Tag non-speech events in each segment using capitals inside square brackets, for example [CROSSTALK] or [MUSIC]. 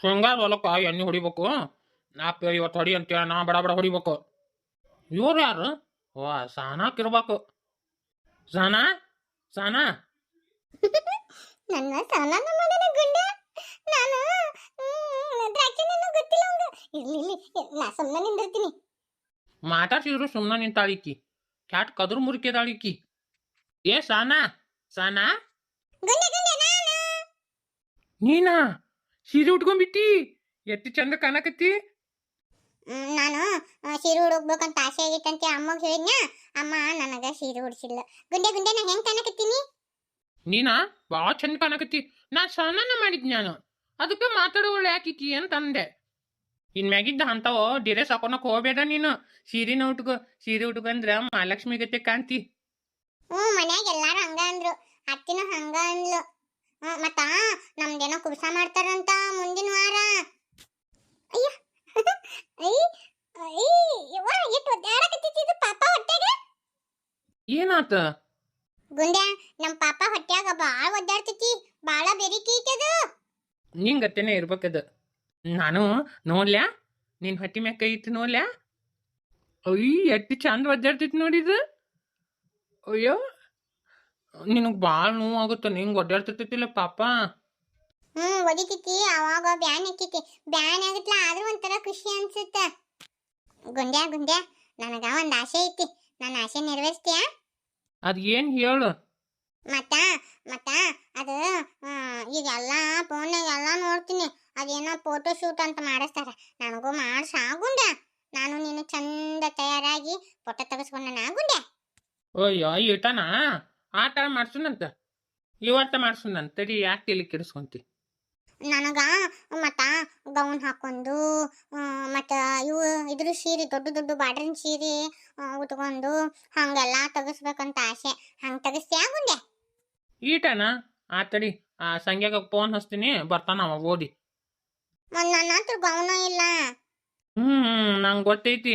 ಶೇಂಗಾ ಹೊಲಕ್ಕ ಎಣ್ಣೆ ಹೊಡಿಬೇಕು. ನಾ ಪೇ ಇವತ್ತು ಹೊಡಿ ಅಂತೇಳಿ ನಾ ಬಡ ಬಡ ಹೊಡಿಬೇಕು. ಇವ್ರು ಯಾರು? ಓ ಸಾನಾ ಇರ್ಬೇಕು ಸಾನಾ? ಸಾನಾ? ನನ್ನ ಸಾಲನ ಮಾಡನ ಗುಂಡ. ನಾನು ಹ್ಮ್, ದ್ರಾಕ್ಷಿ ಗೊತ್ತಿಲ್ಲ ಅವಂಗ ಇರ್ಲಿ ಇರ್ಲಿ ನಾ ಸುಮ್ಮನೆ ನಿಂದಿರ್ತೀನಿ. ಮಾತಾಡ್ಸಿದ್ರು ಸುಮ್ಮನೆ ನಿಂತಾಳಿಕ್ಕಿ ಕ್ಯಾಟ್ ಕದ್ರು ಮುರಿಕೆದಾಳಿಕ್ಕಿ ಏ ಸಾನಾ? ಸಾನಾ? ಗುಂಡೆ ಗುಂಡೆ ನಾನು? ನೀನಾ? ಸೀರೆ ಉಟ್ಕೊಂಡ್ಬಿಟ್ಟಿ? ಎತ್ತಿ ಚಂದ ಕಾಣಕತ್ತಿ? ನಾನು ಸೀರೆ ಉಡೋಗ್ಬೇಕಂತ ಆಸೆ ಆಗಿತ್ತಂತೆ ಅಮ್ಮಗೆ ಹೇಳಿದ್ನ ಅಮ್ಮ ನನಗ ಸೀರೆ ಉಡ್ಸಿಲ್ಲ. ಗುಂಡೆ ಗುಂಡೆ ನಾ ಹೆಂಗ್ ಕಾಣಕತ್ತೀನಿ? ನೀನಾ? ಬಾ ಚಂದ ಕಾಣಕತ್ತಿ. ನಾ ಸ್ನಾನ ಮಾಡಿದ್ ನಾನು. ಅದಕ್ಕೆ ಮಾತಾಡೋಳು ಯಾಕಿಕ್ಕಿ ಅಂತ ಅಂದೆ ಇನ್ಮ್ಯಾಗಿದ್ದ ಅಂತಾವ ಡಿರೆಸ್ ಹಾಕೊಳಕ್ ಹೋಗ್ಬೇಡ ನೀನು. ಸೀರೆನ ಉಟ್ಕೋ ಸೀರೆ ಉಟ್ಕೊಂಡ್ರ ಮಹಾಲಕ್ಷ್ಮಿ ಗತೆ ಕಾಣ್ತಿ ಹ್ಞೂ ಮನ್ಯಾಗ ಎಲ್ಲಾರು ಹಂಗ ಅಂದ್ರು. ಅತ್ತಿನೂ ಹಂಗ ಅಂದ್ಲು. ಮತ್ತ ನಮ್ದೇನೋ ಕುಬ್ಸ ಮಾಡ್ತಾರಂತ ಮುಂದಿನ ವಾರ. ಅಯ್ಯ ಐ ಐ ಯವ್ವ ಎಷ್ಟು ಒದ್ದಾಡಕತ್ತಿತ್ತು ಇದು ಪಾಪ ಹೊಟ್ಟೆಗೆ ಏನಾತ? ಗುಂಡ್ಯಾ ನಮ್ಮ ಪಾಪ ಹೊಟ್ಯಾಗ ಬಾಳ ಒದ್ದಾಡ್ತೈತಿ ಬಾಳ ಐತಿ ಐತದು ನಿಂಗತ್ತೇನೆ ಇರ್ಬೇಕದ. ನಾನು ನೋಡ್ಲ್ಯಾ? ನಿನ್ ಹೊಟ್ಟಿ ಮ್ಯಾಕ ಇಟ್ಟು ನೋಡ್ಲ್ಯಾ? ಅಯ್ಯ ಎಟ್ಟು ಚಂದ ಒದ್ದಾಡ್ತೈತಿ ನೋಡಿದ ಅಯ್ಯೋ ನಿನಗೆ ಭಾಳ ನೋವು ಆಗುತ್ತೆ ನಿಂಗೆ ಒದ್ದಾಡ್ತಿರ್ತಿಲ್ಲ ಪಾಪ. ಹ್ಮ್ ಒಡಿತೈತಿ ಅವಾಗ ಬ್ಯಾನ್ ಹಾಕೈತಿ ಬ್ಯಾನ್ ಆಗತ್ಲ ಆದ್ರೂ ಒಂಥರ ಖುಷಿ ಅನ್ಸುತ್ತ. ಗುಂಡ್ಯಾ ಗುಂಡ್ಯಾ ನನಗ ಒಂದ್ ಆಸೆ ಐತಿ. ನನ್ನ ಆಸೆ ನೆರವೇರಿಸ್ತೀಯ? ಅದು ಏನು ಹೇಳು? ಮತ್ತ ಮತ್ತ ಅದು ಆ, ಈಗ ಎಲ್ಲ ನೋಡ್ತೀನಿ. ಅದೇನೋ ಫೋಟೋ ಶೂಟ್ ಅಂತ ಮಾಡಿಸ್ತಾರ. ನನಗೂ ಮಾಡ್ಸ ಆಗುಂಡ ನಾನು ನೀನು ಚಂದ ತಯಾರಾಗಿ ಫೋಟೋ ತೆಗೆಸ್ಕೊಂಡ ಆಗುಂಡೆ ಅಯ್ಯೋ ಈಟನಾ ಆಟ ಮಾಡ್ಸುನಂತ ಇವತ್ತ ಮಾಡ್ಸುನಂತ ತಡಿ ಯಾಕೆ ತಲೆ ಕೆಡಿಸ್ಕೊಂತಿ? ನನಗ ಮತ್ತ ಗೌನ್ ಹಾಕೊಂಡು ಮತ್ತು ಇವು ಇದ್ರ ಸೀರೆ ದೊಡ್ಡ ದೊಡ್ಡ ಬಾಡ್ರಿನ ಸೀರೆ ಆ, ಉಟ್ಕೊಂಡು ಹಂಗೆಲ್ಲ ತೆಗಿಸ್ಬೇಕಂತ ಆಸೆ. ಹಂಗೆ ತೆಗಿಸ್ತೀಯ ಮುಂದೆ? ಈಟನ? ಆ ತಡಿ ಆ ಸಂಗ್ಯಾಗ ಫೋನ್ ಹಚ್ತೀನಿ ಬರ್ತಾನ ಅವ ಓಡಿ ಮತ್ ನನ್ನ ಹತ್ರ ಗೌನ ಇಲ್ಲ. ಹ್ಮ್ ನಂಗೆ ಗೊತ್ತೈತಿ.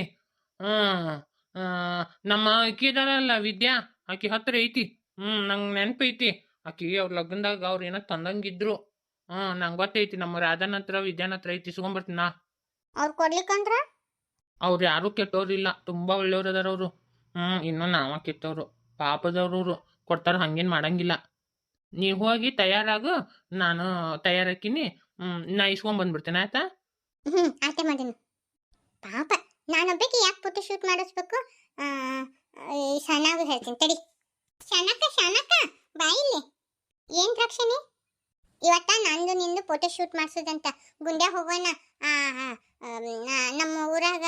ಹ್ಮ್ ನಮ್ಮ ಅಕ್ಕಿದಾರಲ್ಲ ವಿದ್ಯಾ ಆಕಿ ಹತ್ರ ಐತಿ. ಹ್ಮ್ ನಂಗೆ ನೆನಪೈತಿ. ಆಕಿ ಅವ್ರ ಲಗ್ನದಾಗ ಅವ್ರ ಏನೋ ತಂದಂಗಿದ್ರು. ಹ್ಮ್ ನಂಗೆ ಗೊತ್ತೈತಿ ನಮ್ಮ ರಾಧನ ಹತ್ರ ವಿದ್ಯಾನ ಹತ್ರ ಐತಿ ಇಸ್ಕೊಂಬರ್ತೀನಿ ನಾ. ಅವ್ರು ಕೊಡ್ಲಿಕ್ಕಂದ್ರ? ಅವ್ರು ಯಾರೂ ಕೆಟ್ಟವ್ರಿಲ್ಲ ತುಂಬಾ ಒಳ್ಳೆಯವ್ರು ಅದಾರ ಅವರು. ಹ್ಮ್ ಇನ್ನೂ ನಾವ ಕೆಟ್ಟವರು ಪಾಪದವ್ರು ಕೊಡ್ತಾರ ಹಂಗೇನ್ ಮಾಡಂಗಿಲ್ಲ. ನೀ ಹೋಗಿ ತಯಾರಾಗು ನಾನು ತಯಾರಾಕಿನಿ ಹ್ಮ್ ನಾ ಇಸ್ಕೊಂಡ್ ಬಂದ್ಬಿಡ್ತೇನೆ ಆಯ್ತಾ? ಹ್ಮ್ ಆಯ್ತೆ ಮಾಡಿನ ಪಾಪ ನಾನೊಬ್ಬಕ್ಕೆ ಯಾಕೆ ಫೋಟೋ ಶೂಟ್ ಮಾಡಿಸ್ಬೇಕು? ಆ, ಈ ಸಣ್ಣಗೂ ಹೇಳ್ತೀನಿ ತಡಿ. ಬಾಯಿಲಿ ಏನ್ ರಕ್ಷಣೆ ಇವತ್ತ ನಂದು ನಿಂದು ಫೋಟೋ ಶೂಟ್ ಮಾಡಿಸೋದಂತ. ಗುಂಡೆ ಹೋಗೋಣ. ನಮ್ಮ ಊರಾಗ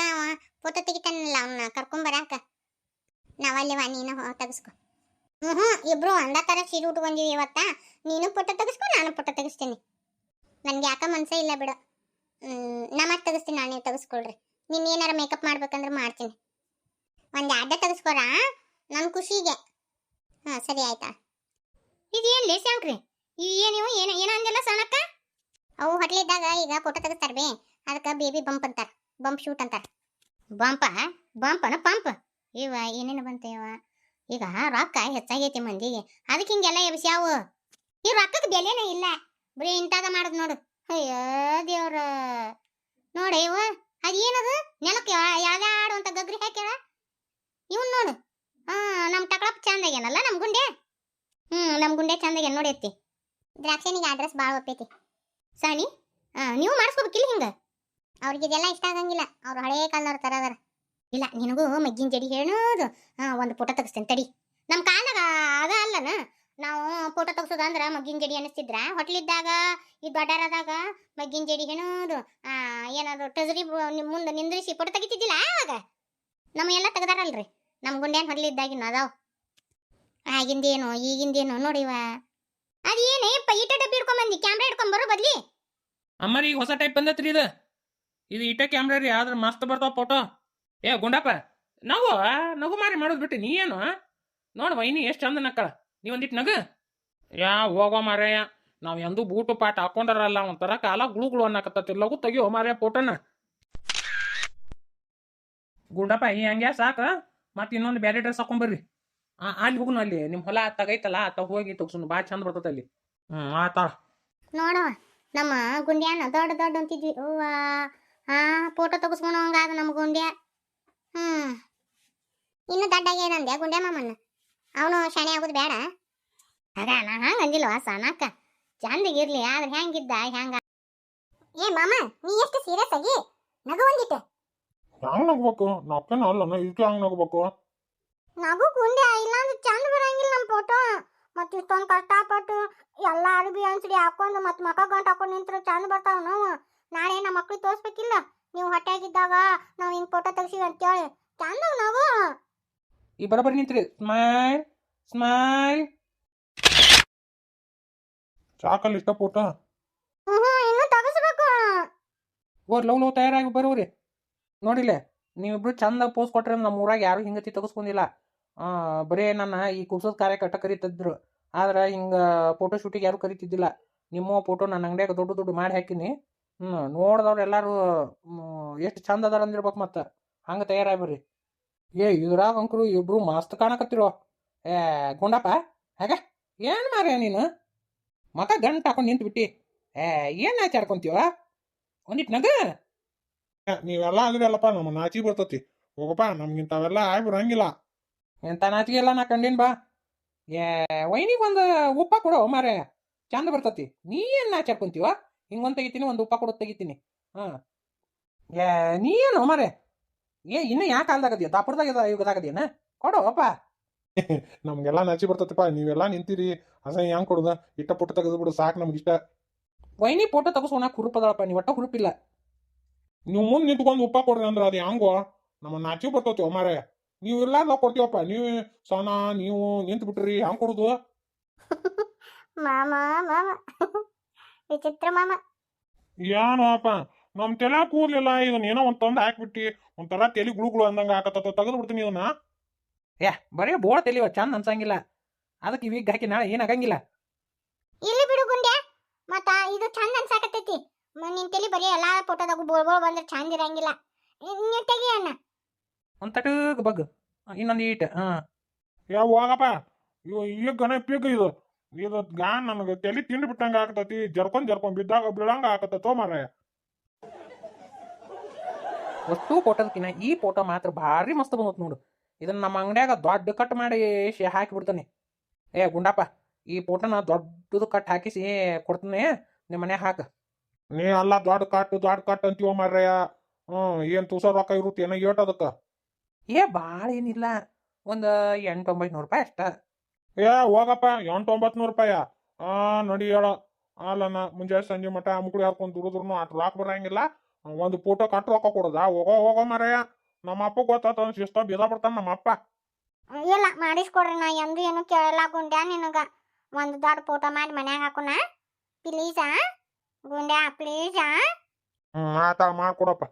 ಫೋಟೋ ತೆಗಿತಾನಲ್ಲ ಅವನ್ನ ಕರ್ಕೊಂಬರಾಕ ನಾವಲ್ಲಿವ ನೀನು ತೆಗೆಸ್ಕೊ. ಹ್ಞೂ ಇಬ್ರು ಒಂದ ಥರ ಸೀರೆ ಉಟ್ಕೊಂಡಿವಿ ಇವತ್ತ. ನೀನು ಫೋಟೋ ತೆಗೆಸ್ಕೊ ನಾನು ಫೋಟೋ ತೆಗಿಸ್ತೀನಿ. ನನ್ಗೆ ಯಾಕ ಮನ್ಸ ಇಲ್ಲ ಬಿಡು. ಹ್ಮ್, ನಾ ಮತ್ತೆ ತೆಗಿಸ್ತೀನಿ ನಾನು ನೀವು ತೆಗೆಸ್ಕೊಳ್ರಿ. ನೀನು ಏನಾರ ಮೇಕಪ್ ಮಾಡ್ಬೇಕಂದ್ರೆ ಮಾಡ್ತೀನಿ. ಒಂದು ಅಡ್ಡ ತೆಗಿಸ್ಕೊರ? ನನ್ನ ಖುಷಿಗೆ. ಹಾಂ ಸರಿ ಆಯ್ತಾ? ಇದೇನು ಲೇಸ್ ಯಾಕ್ರಿ ನೀವು ಏನು ಏನು ಅಂದಿಲ್ಲ ಸೋನಕ್ಕ ಅವು ಹೊಟ್ಲಿದ್ದಾಗ ಈಗ ಫೋಟೋ ತೆಗಿಸ್ತಾರ ಬೇ. ಅದಕ್ಕೆ ಬೇಬಿ ಬಂಪ್ ಅಂತಾರ. ಬಂಪ್ ಶೂಟ್ ಅಂತಾರ. ಬಂಪ ಬಂಪನ ಪಂಪ್ ಇವ ಏನೇನು ಬಂತ ಇವ? ಈಗ ರೊಕ್ಕ ಹೆಚ್ಚಾಗೈತಿ ಮಂದಿಗೆ. ಅದಕ್ಕೆ ಹಿಂಗೆಲ್ಲ ಎಬ್ಸ್ಯಾವು ಈ ರೊಕ್ಕಕ್ಕೆ ಬೆಲೆನೇ ಇಲ್ಲ. ಬರೀ ಇಂತಾದ ಮಾಡೋದು ನೋಡು. ಅಯ್ಯೋ ದೇವ್ರ. ನೋಡಿ ಇವ ಅದೇನದು? ನೆಲಕ್ಕೆ ಯಾವ್ದಾಡು ಅಂತ ಗಗ್ರಿ ಹಾಕ್ಯಾಳ ಇವನ್ ನೋಡು. ಹಾಂ ನಮ್ಮ ಟಕಳಪ್ಪ ಚಂದ ಆಗ್ಯಾನಲ್ಲ ನಮ್ಮ ಗುಂಡೆ ಹ್ಮ್, ನಮ್ ಗುಂಡೆ ಚಂದ ನೋಡಿ ನೋಡೈತಿ ದ್ರಾಕ್ಷಣಿಗೆ ಅಡ್ರೆಸ್ ಭಾಳ ಒಪ್ಪೈತಿ. ಸಾಣಿ ಹಾಂ ನೀವು ಮಾಡಿಸ್ಕೋಬೇಕಿಲ್ಲ ಹಿಂಗ? ಅವ್ರಿಗೆ ಇದೆಲ್ಲ ಇಷ್ಟ ಆಗಂಗಿಲ್ಲ. ಅವ್ರು ಹಳೇ ಕಾಲದವ್ರ ತರ ಅದಾರ. ಇಲ್ಲ, ನಿನಗೂ ಮಗ್ಗಿನ ಜಡಿ ಹೇಳೋದು. ಹಾಂ, ಒಂದು ಫೋಟೋ ತೆಗಿಸ್ತೇನೆ, ತಡಿ. ನಮ್ಮ ಕಾಲದಾಗ ಅದ ಅಲ್ಲನ? ನಾವು ಫೋಟೋ ತೆಗ್ಸೋದಂದ್ರ ಮಗ್ಗಿನ ಜಡಿ ಅನಿಸ್ತಿದ್ರ ಹೊಟ್ಲಿದ್ದಾಗ, ಈ ದೊಡ್ಡರಾದಾಗ ಮಗ್ಗಿನ ಜಡಿ ಹೆಣೋದು ಏನಾದ್ರು ಟಜರಿ ಮುಂದೆ ನಿಂದ್ರಿಸಿ ಫೋಟೋ ತೆಗಿತಿದ್ದಿಲ್ಲ ಆವಾಗ? ನಮ್ಮ ಎಲ್ಲ ತೆಗ್ದಾರಲ್ರಿ. ನಮ್ಮ ಗುಂಡ್ಯಾನ್ ಹೊಡ್ಲಿದ್ದಾಗಿನ ಅದಾವ. ಆಗಿಂದೇನು, ಈಗಿಂದೇನು ನೋಡಿವ ಅದೇನೇಪ್ಪ ಇಟ ಡಬ್ಬಿ ಹಿಡ್ಕೊಂಡ್ ಬಂದಿ ಕ್ಯಾಮ್ರಾ ಹಿಡ್ಕೊಂಡ್ ಬರೋ ಬದ್ಲಿ? ಅಮ್ಮರಿ, ಈಗ ಹೊಸ ಟೈಪ್ ಬಂದತ್ರಿ ಇದು. ಇದು ಇಟ ಕ್ಯಾಮ್ರಾ ರೀ, ಆದ್ರೆ ಮಸ್ತ್ ಬರ್ತಾವ ಫೋಟೋ ಏ, ಗುಂಡಪ್ಪ, ನಗು ನಗು ಮಾರಿ ಮಾಡೋದ್ ಬಿಟ್ಟು ನೀ ಏನು? ನೋಡು ವೈನಿ, ಎಷ್ಟು ಚಂದ ನಕ್ಕಳ ನೀ ಒಂದಿಟ್ಟು ನಗ. ಯಾ, ಹೋಗೋ ಮಾರಯ್ಯ ನಾವು ಎಂದೂ ಬೂಟು ಪಾಟ್ ಹಾಕೊಂಡಾರಲ್ಲ, ಒಂಥರ ಕಾಲ ಗುಳು ಗುಳು ಅನ್ನಕತ್ತತಿ. ಲಗು ತೆಗಿಯೋ ಮಾರಯ್ಯ ಫೋಟೋನ ಗುಂಡಪ್ಪ, ಈ ಹಂಗ್ಯಾ ಸಾಕ. ಮತ್ತೆ ಇನ್ನೊಂದು ಬೇರೆ ಡ್ರೆಸ್ ಹಾಕೊಂಬರ್ರಿ ಅಲ್ಲಿ ಹೋಗ್ನು ಅಲ್ಲಿ ನಿಮ್ಮ ಹೊಲ ತಗೈತಲ್ಲ ಅತ್ತ ಹೋಗಿ ತಗ್ಸುನು ಭಾಳ ಚಂದ ಬರ್ತದ ಅಲ್ಲಿ. ಹ್ಞೂ ಆತ ನೋಡವ ನಮ್ಮ ಗುಂಡ್ಯಾನ ದೊಡ್ಡ ದೊಡ್ಡ ಅಂತಿದ್ವಿ. ಹಾ ಫೋಟೋ ತೆಗಿಸ್ಕೊಳಂಗಾದ ನಮ್ಮ ಗುಂಡ್ಯ. ಹ್ಮ್. ಇನ್ನು ದಡ್ಡಾಗ್ಯಾನಂದ್ಯಾ ಗುಂಡ್ಯ ಮಾಮನ್ನ ಅವನು ಶಾಣೆ ಆಗೋದು ಬೇಡ. ಅದ ನಾ ಹಂಗ ಅಂದಿಲ್ವ ಸಣ್ಣಕ್ಕ ಚಂದಿಗಿರ್ಲಿ ಆದ್ರೆ ಹೆಂಗಿದ್ದ ಹೆಂಗ? ಏ ಮಾಮ ನೀ ಎಷ್ಟು ಸೀರಿಯಸ್ ಆಗಿ ನಗು ಒಂದಿಟ್ಟು? ಹೆಂಗ್ ನಗ್ಬೇಕು? ನಕ್ಕನ ಅಲ್ಲ ಇಷ್ಟು ಹೆಂಗ್ ನಗ್ಬೇಕು? ನಗು ಇಲ್ಲ ಅಂದ್ರೆ ಚಂದ ಬರಂಗಿಲ್ಲ ನಮ್ಮ ಫೋಟೋ ಮತ್ತೆ ಇಷ್ಟೊಂದು ಕಷ್ಟಪಟ್ಟು ಎಲ್ಲ ಅರ್ಬಿ ಅನ್ಸಡಿ ಹಾಕೊಂಡು ಮತ್ತೆ ಮಕ ಗಂಟು ಹಾಕೊಂಡು ನಿಂತ್ರೆ ಚಂದ ಬರ್ತಾವ ನಾವು ನಾಳೆ ನಮ್ಮ ಮಕ್ಳಿಗೆ ತೋರಿಸ್ಬೇಕಿಲ್ಲ ನೀವು ಹೊಟ್ಟೆಗಿದ್ದಾಗ ನಾವು ಹಿಂಗೆ ಫೋಟೋ ತೆಗ್ಸಿವಿ ಅಂತೇಳಿ ಚಂದ ನಾವು ಈ ಬರೋಬ್ಬರಿ ನಿಂತ್ರಿ ಸ್ಮೈಲ್ ಸ್ಮೈಲ್ ಸಾಕಲ್ಲ ಇಷ್ಟ ಫೋಟೋ ಹ್ಞೂ ಇನ್ನೂ ತೆಗಿಸ್ಬೇಕು ಓರ್ ಲವ್ ಲವ್ ತಯಾರಾಗಿ ಬರೋರಿ ನೋಡಿಲ್ಲ ನೀವಿಬ್ರು ಚಂದ ಪೋಸ್ ಕೊಟ್ರೆ ನಮ್ಮ ಊರಾಗ ಯಾರು ಹಿಂಗತಿ ತೆಗೆಸ್ಕೊಂಡಿಲ್ಲ ಬರೇ ನನ್ನ ಈ ಕುಸದ ಕಾರ್ಯ ಕಟ್ಟ ಕರಿತಿದ್ರು. ಆದ್ರೆ ಹಿಂಗೆ ಫೋಟೋ ಶೂಟಿಗೆ ಯಾರು ಕರಿತಿದ್ದಿಲ್ಲ. ನಿಮ್ಮ ಫೋಟೋ ನನ್ನ ಅಂಗಡಿಯಾಗ ದೊಡ್ಡ ದೊಡ್ಡ ಮಾಡಿ ಹಾಕಿನಿ. ಹ್ಞೂ ನೋಡ್ದವ್ರು ಎಲ್ಲರೂ ಎಷ್ಟು ಚಂದ ಅದಾರ ಅಂದಿರ್ಬೇಕು ಮತ್ತೆ. ಹಂಗೆ ತಯಾರಾಗಿ ಬರ್ರಿ ಏ, ಇದ್ರಾಗ ಅಂಕರು ಇಬ್ರು ಮಸ್ತ್ ಕಾಣಕತ್ತಿರೋ. ಏ, ಗುಂಡಪ್ಪ, ಹಾಗ? ಏನು ಮಾರ್ಯ ನೀನು? ಮಕ ಗಂಟು ಹಾಕೊಂಡು ನಿಂತು ಬಿಟ್ಟಿ ಏ, ಏನು ಆಚಾಡ್ಕೊಂತೀವ ಒಂದಿಟ್ಟು ನಗ. ನೀವೆಲ್ಲ ಆಗಿರಲ್ಲಪ್ಪ ನಮ್ಮ ನಾಚಿ ಬರ್ತತಿ. ಹೋಗಪ್ಪ, ನಮ್ಗಿಂತವೆಲ್ಲ ಆಯ್ ಬರಂಗಿಲ್ಲ. ಎಂತ ನಾಚಿಗೆ ಎಲ್ಲ ನಾ ಕಂಡೀನಿ ಬಾ. ಏ ವೈನಿಗೆ ಒಂದು ಉಪ್ಪ ಕೊಡು ಮಾರೆ. ಚಂದ ಬರ್ತತಿ. ನೀ ಏನು ಕುಂತೀವ? ಹಿಂಗೊಂದು ತೆಗಿತೀನಿ ಒಂದು ಉಪ್ಪ ಕೊಡೋದು ತೆಗಿತೀನಿ. ಹಾಂ. ಏ ನೀ ಏನು ಮಾರೆ? ಏ ಇನ್ನು ಯಾ ಕಾಲ್ದಾಗದಿಯ? ದಾಪುರದಾಗ ಯುಗದಾಗದಿಯನ ಕೊಡು ಅಪ್ಪ [LAUGHS] ನಮ್ಗೆಲ್ಲ ನಾಚಿ ಬರ್ತತಿಪ್ಪ. ನೀವೆಲ್ಲ ನಿಂತೀರಿ. ಅಸಹ್ಯ ಹೆಂಗ್ ಕೊಡುದ? ಇಟ್ಟ ಪುಟ್ಟ ತೆಗೆದು ಬಿಡು ಸಾಕು ನಮ್ಗೆ ಇಷ್ಟ ವೈನಿ ಫೋಟೋ ತಗಸೋಣ ಕುರುಪದಳಪ್ಪ ನೀವು ಒಟ್ಟ ಹುರುಪಿಲ್ಲ. ನೀವು ಮುಂದೆ ನಿಂತ್ಕೊಂಡು ಉಪ್ಪ ಕೊಡ್ರಿ ಅಂದ್ರೆ ಅದು ಹೆಂಗೋ ನಮ್ಮ ನಾಚಿ ಬರ್ತತಿ ಮಾರೆ? ನೀವು ಇಲ್ಲ ನಾವು ಕೊಡ್ತೀವಪ್ಪ. ನೀವು ಸಣ್ಣ ನೀವು ನಿಂತು ಬಿಟ್ರಿ ಹೆಂಗ್ ಕೊಡುದು? [LAUGHS] ಮಾಮ ಮಾಮ. [LAUGHS] ವಿಚಿತ್ರ ಮಾಮ. ಏನೋ ಅಪ್ಪ ನಮ್ ತಲೆ ಕೂರ್ಲಿಲ್ಲ ಇದನ್ನ ಏನೋ ಒಂದ್ ತಂದು ಹಾಕ್ಬಿಟ್ಟಿ ಒಂಥರ ತಲೆ ಗುಳುಗುಳು ಗುಳು ಅಂದಂಗ ಹಾಕತ್ತ ತೆಗೆದು ಬಿಡ್ತೀನಿ ಇದನ್ನ ಏ ಬರೀ ಬೋಳ ತಲಿವ ಚಂದ ಅನ್ಸಂಗಿಲ್ಲ. ಅದಕ್ಕೆ ಇವಿಗ್ ಹಾಕಿ ನಾಳೆ ಏನಾಗಂಗಿಲ್ಲ ಇಲ್ಲಿ ಬಿಡು ಗುಂಡೆ ಮತ್ತ ಇದು ಚಂದ ಅನ್ಸಾಕತ್ತೈತಿ. ನಿನ್ ತಲಿ ಬರೀ ಎಲ್ಲಾ ಫೋಟೋದಾಗ ಬೋಳ್ ಬೋಳ್ ಬಂದ್ರೆ ಚಂದ ಇರಂಗಿಲ್ಲ. ನೀವು ತೆಗಿ ಅಣ್ಣ. ಒಂದು ತಟಕ್ ಬಗ್. ಇನ್ನೊಂದು ಈಟ್. ಹಾಂ. ಯಾವ ಹೋಗಪ್ಪ. ಇವ್ ಈಗ ಪಿಗ್ ಇದು. ಇದು ಗಾನ್ ನನಗೆ ತಲೆ ತಿಂಡಿ ಬಿಟ್ಟಂಗ ಆಗ್ತತಿ ಜರ್ಕೊಂಡ್ ಜರ್ಕೊಂಡ್ ಬಿದ್ದಾಗ ಬೀಳಂಗ ಆಗತ್ತ ಮಾರಾಯ. ವಸ್ತು ಫೋಟೋದಕ್ಕಿನ್ನ ಈ ಫೋಟೋ ಮಾತ್ರ ಭಾರಿ ಮಸ್ತ್ ಬಂದತ್ ನೋಡು. ಇದನ್ನ ನಮ್ಮ ಅಂಗಡಿಯಾಗ ದೊಡ್ಡ ಕಟ್ ಮಾಡಿ ಹಾಕಿ ಬಿಡ್ತಾನೆ ಏ ಗುಂಡಪ್ಪ ಈ ಫೋಟೋನ ದೊಡ್ಡದು ಕಟ್ ಹಾಕಿಸಿ ಕೊಡ್ತಾನೆ. ನಿಮ್ಮ ಮನೆ ಹಾಕ. ನೀ ಅಲ್ಲ ದೊಡ್ಡ ಕಟ್ ದೊಡ್ಡ ಕಟ್ ಅಂತೀವ ಮಾರಾಯ. ಹ್ಮ್ ಏನು ತುಸ ರೊಕ್ಕ ಇರುತ್ತೆ ಏನೋ ಏಟ್ ಅದಕ್ಕ. ಏ ಭಾಳ ಏನಿಲ್ಲ ಒಂದು ಎಂಟು ಒಂಬೈನೂರು ರೂಪಾಯಿ ಅಷ್ಟ. ಏ ಹೋಗಪ್ಪ ಎಂಟು ಒಂಬತ್ತು ನೂರು ರೂಪಾಯ. ಆ ನಡಿ ಹೇಳೋ. ಅಲ್ಲನ ಮುಂಜಾನೆ ಸಂಜೆ ಮಟ್ಟ ಮುಕ್ಳಿ ಹಾಕೊಂಡು ದುಡಿದ್ರು ಅಟ್ ರೊಕ್ಕ ಬರಂಗಿಲ್ಲ. ಒಂದು ಫೋಟೋ ಕಟ್ ರೊಕ್ಕ ಕೊಡೋದಾ. ಹೋಗೋ ಹೋಗೋ ಮಾರಾಯ. ನಮ್ಮ ಅಪ್ಪ ಗೊತ್ತಾತ ಶಿಸ್ತ ಬೀದ ಬಿಡ್ತಾನ ನಮ್ಮ ಅಪ್ಪ. ಇಲ್ಲ ಮಾಡಿಸ್ಕೊಡ್ರಿ ನಾ ಎಂದು ಏನು ಕೇಳಲ್ಲ ಗುಂಡ್ಯಾ ನಿನಗ. ಒಂದು ದೊಡ್ಡ ಫೋಟೋ ಮಾಡಿ ಮನ್ಯಾಗ ಹಾಕುನ. ಪ್ಲೀಸಾ ಗುಂಡ್ಯಾ ಪ್ಲೀಸಾ ಮಾಡಿ ಮಾಡ್ಕೊಡಪ್ಪ.